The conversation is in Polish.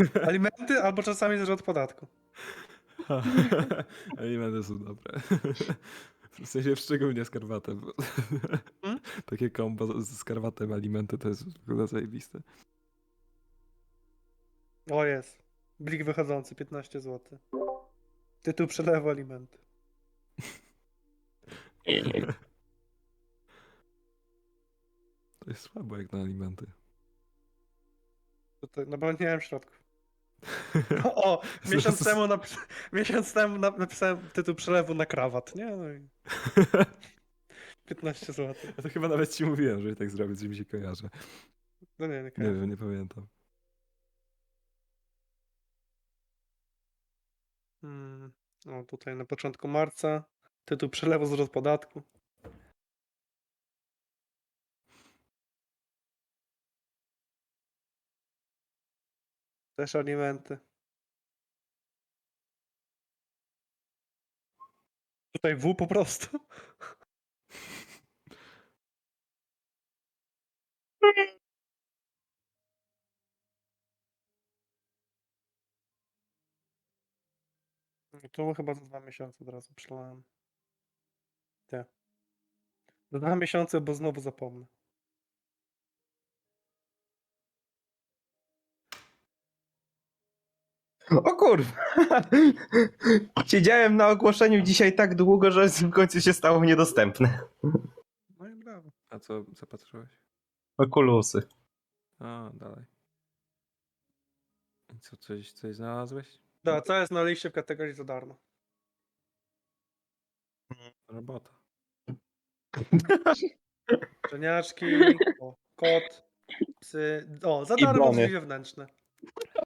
Alimenty albo czasami też od podatku. Alimenty są dobre. W sensie szczególnie z karwatem. Hmm? Takie kombo z z karwatem alimenty to jest w ogóle zajebiste. O jest. Blik wychodzący, 15 zł. Tytuł przelewu alimenty. To jest słabo jak na alimenty. No bo nie miałem środków. O, miesiąc temu, napis miesiąc temu nap- napisałem tytuł przelewu na krawat, nie? No i 15 zł. Ja to chyba nawet ci mówiłem, że tak zrobię, coś mi się kojarzy. No nie, nie, Nie wiem, nie pamiętam. Hmm. O, tutaj na początku marca. Tytuł przelewu zwrot podatku. Też alimenty. Tutaj W po prostu. Tu chyba za dwa miesiące od razu przelałem. Nie. Za dwa miesiące, bo znowu zapomnę. O kurwa! Siedziałem na ogłoszeniu dzisiaj tak długo, że w końcu się stało niedostępne. No i brawo. A co zapatrzyłeś? Okulusy. A, dalej. I Co, coś, coś znalazłeś? Da, co jest na liście w kategorii za darmo? Robota. Szczeniaczki, o, kot, psy. O, za I darmo bony. drzwi wewnętrzne.